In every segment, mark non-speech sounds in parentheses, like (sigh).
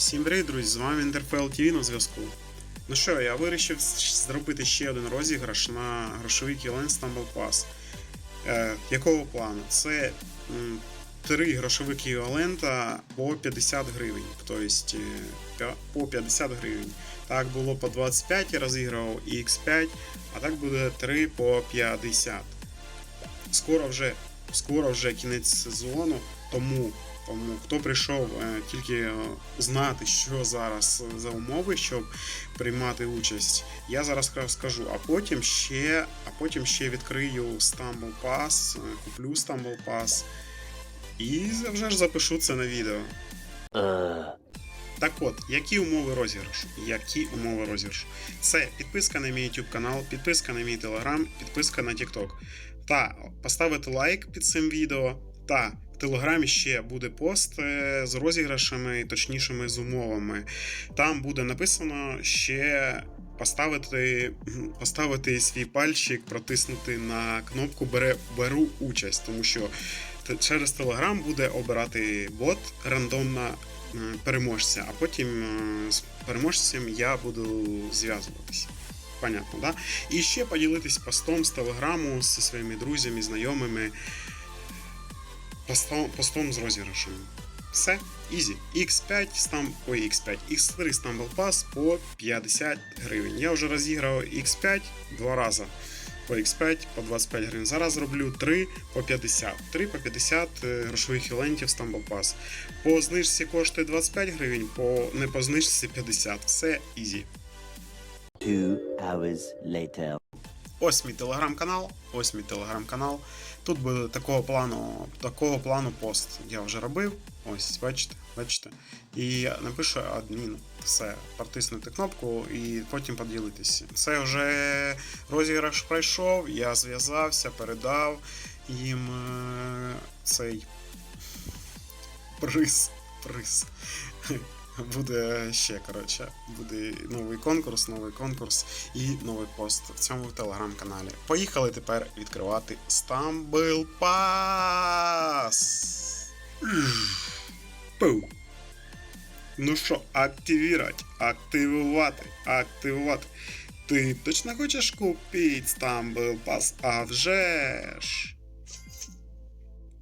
Всім привіт, друзі! З вами Інтерфел TV на зв'язку. Ну що, я вирішив зробити ще один розіграш на грошовий кілен Stumble Pass. Е, якого плану? Це м, три грошових еквівалента по 50 гривень. Тобто е, по 50 гривень. Так було по 25 я розіграв і X5, а так буде 3 по 50. Скоро вже, скоро вже кінець сезону, тому тому хто прийшов е, тільки е, знати, що зараз за умови, щоб приймати участь, я зараз ска- скажу. А потім ще, а потім ще відкрию Stumble Pass, е, куплю Stumble Pass і вже ж запишу це на відео. Так от, які умови розіграшу? Які умови розіграшу? Це підписка на мій YouTube канал, підписка на мій Telegram, підписка на TikTok. Та поставити лайк під цим відео. Та Телеграмі ще буде пост е, з розіграшами, точнішими з умовами. Там буде написано ще поставити, поставити свій пальчик, протиснути на кнопку «Бере, Беру участь, тому що через Telegram буде обирати бот рандомно переможця, а потім е, з переможцем я буду зв'язуватися. Понятно, да? І ще поділитись постом з телеграму зі своїми друзями, знайомими. Постом, постом з розіграшем. Все, ізі. X5 стам... Ой, X5, X3 Stumble Pass по 50 гривень. Я вже розіграв X5 два рази. По X5 по 25 гривень. Зараз роблю 3 по 50. 3 по 50 е, грошових ілентів Stumble Pass. По знижці коштує 25 гривень, по не по знижці 50. Все ізі. Two hours later. Ось мій телеграм-канал, ось мій телеграм-канал. Тут буде такого плану, такого плану пост. Я вже робив. Ось, бачите, бачите. І напишу адмін. Все, протиснути кнопку і потім поділитися. Це вже розіграш пройшов, я зв'язався, передав їм е, цей приз. Приз. (laughs) Буде ще, коротше, буде новий конкурс, новий конкурс і новий пост в цьому телеграм-каналі. Поїхали тепер відкривати Stumble Pass. Пу. Ну що, активірувати, активувати, активувати. Ти точно хочеш купити Stumble Pass? А вже ж.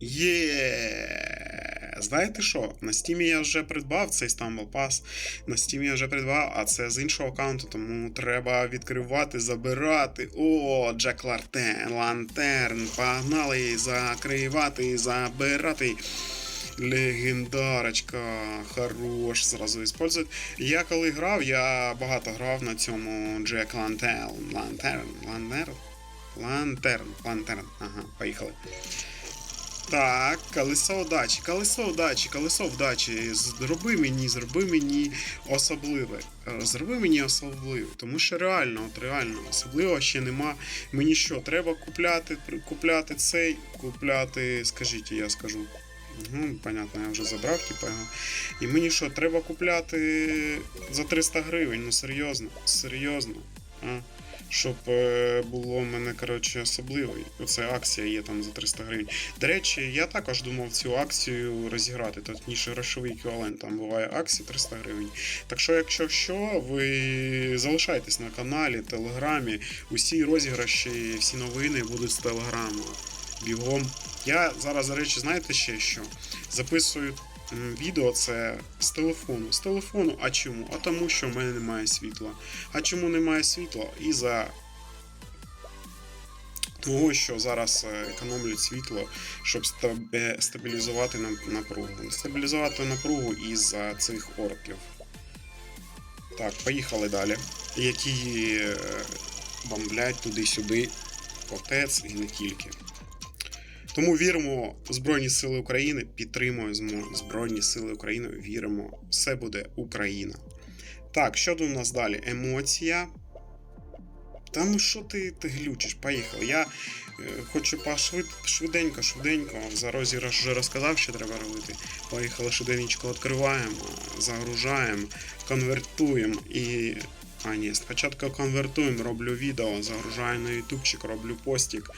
Є. Знаєте що? На Steam я вже придбав цей Stumble Pass. На Steam я вже придбав, а це з іншого аккаунту, тому треба відкривати, забирати. О, Джек Лартен, Лантерн. Погнали закривати, забирати. Легендарочка, хорош, зразу использують. Я коли грав, я багато грав на цьому Джек Лантерн. Лантерн, Лантерн, Лантерн, Лантерн. Ага, поїхали. Так, колесо удачі, колесо удачі, колесо вдачі. Зроби мені, зроби мені особливе. Е, Зроби мені особливе. Тому що реально, от реально, особливо ще нема. Мені що, треба купляти, купляти цей, купляти, скажіть, я скажу. Угу, понятно, я вже забрав, типу. І мені що, треба купляти за 300 гривень, ну серйозно, серйозно. А? Щоб е, було в мене, коротше, особливий. Оце акція є там за 300 гривень. До речі, я також думав цю акцію розіграти, точніше грошовий еквівалент. Там буває акція 300 гривень. Так що, якщо що, ви залишайтесь на каналі, телеграмі. Усі розіграші, всі новини будуть з телеграму. Бігом. Я зараз, до речі, знаєте ще що? Записую відео це з телефону. З телефону, а чому? А тому, що в мене немає світла. А чому немає світла? І за того, що зараз е, економлять світло, щоб стабілізувати напругу. Стабілізувати напругу із-за цих орків. Так, поїхали далі. Які е, бомблять туди-сюди, отець і не тільки. Тому віримо в Збройні Сили України, підтримуємо Збройні Сили України, віримо, все буде Україна. Так, що тут у нас далі? Емоція. Та ну що ти, ти глючиш? Поїхали. Я е, хочу пошвид, швиденько, швиденько. За розіграш вже розказав, що треба робити. Поїхали швиденько відкриваємо, загружаємо, конвертуємо і. А, ні, спочатку конвертуємо, роблю відео, загружаю на ютубчик, роблю постік,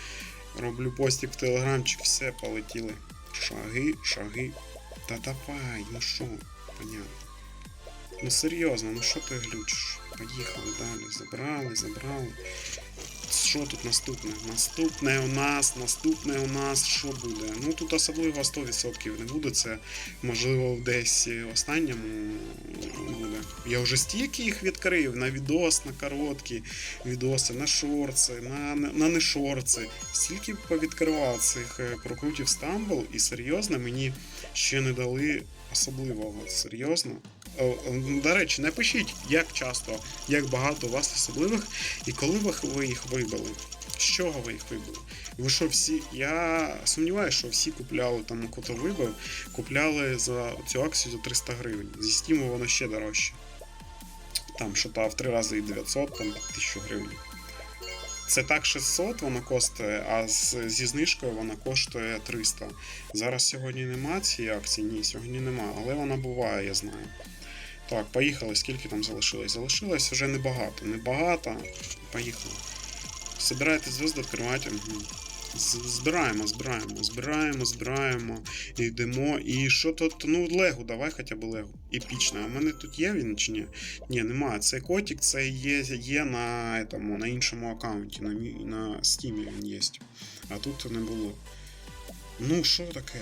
роблю постік в телеграмчик, все, полетіли. Шаги, шаги. Та давай, ну що, понятно. Ну серйозно, ну що ти глючиш? Поїхали далі. Забрали, забрали. Що тут наступне? Наступне у нас, наступне у нас що буде? Ну тут особливо 100% не буде. Це можливо десь останньому буде. Я вже стільки їх відкрив на відос, на короткі відоси, на шорти, на, на, на не шорти. Стільки повідкривав цих е, прокрутів Стамбл, і серйозно мені ще не дали особливого. Серйозно. До речі, напишіть, як часто, як багато у вас особливих, і коли ви, їх вибили. З чого ви їх вибили? Ви що всі. Я сумніваюся, що всі купляли там, хто вибив, купляли за цю акцію за 300 гривень. Зі Стіму воно ще дорожче. Там що та в 3 рази і 900, там 1000 гривень. Це так 600 воно коштує, а зі знижкою вона коштує 300. Зараз сьогодні нема цієї акції, ні, сьогодні нема, але вона буває, я знаю. Так, поїхали. Скільки там залишилось? Залишилось вже небагато. Небагато. Поїхали. Собирайте звезди, відкривайте. Збираємо, збираємо, збираємо, збираємо, йдемо. І що тут? Ну, Легу, давай хоча б Легу. Епічно. А в мене тут є він чи ні? Ні, немає. Цей котик, це є, є на, этому, на іншому аккаунті, на, на Steam він є. А тут не було. Ну, що таке?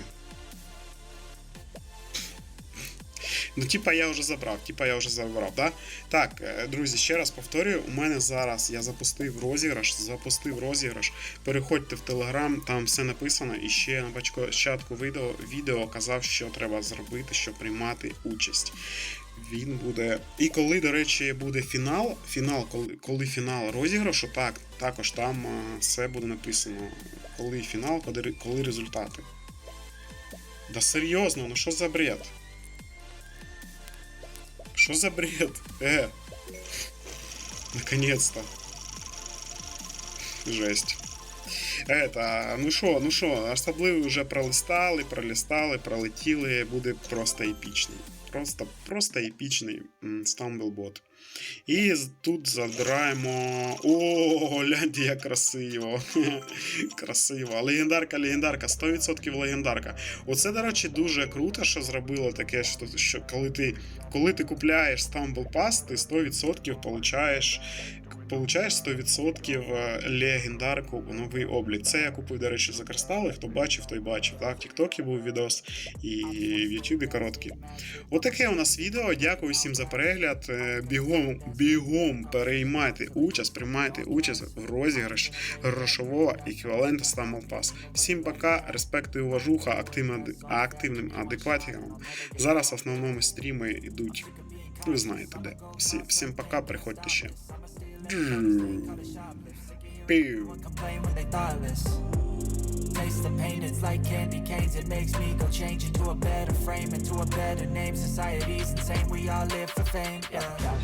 Ну, типа я вже забрав, типа я вже забрав, да? Так, е, друзі, ще раз повторюю, у мене зараз я запустив розіграш, запустив розіграш. Переходьте в Телеграм, там все написано, і ще на початку відео, відео казав, що треба зробити, щоб приймати участь. Він буде. І коли, до речі, буде фінал, фінал, коли, коли фінал розіграшу, так, також там е, все буде написано. Коли фінал, коли, коли результати. Да серйозно, ну що за бред? Что за бред? Э. Наконец-то. Жесть. Это, ну що, ну що, особливо вже пролистали, пролистали, пролетіли, буде просто епічний. Просто, просто епічний Stumblebot. І тут забираємо. О, гляньте, як красиво. (laughs) красиво. Легендарка, легендарка, 100% легендарка. Оце, до речі, дуже круто, що зробило таке, що, що коли ти коли ти купляєш Stumble Pass, ти 100% получаєш, получаєш 100% е, легендарку у новий облік. Це я купив, до речі, за кристали. Хто бачив, той бачив. Так, в Тіктокі був відос і в Ютубі короткий. Отаке у нас відео. Дякую всім за перегляд. Е, Бігом, бігом переймайте участь, приймайте участь в розіграш грошового еквіваленту Stumble Pass. Всім пока, респект і уважуха активним адекватікам. Зараз в основному стріми йдуть. Ви знаєте де. Всі, всім пока, приходьте ще. Boo. Taste the pain, it's like candy canes. It makes me go change into a better frame, into a better name. Society's insane, we all live for fame. Yeah.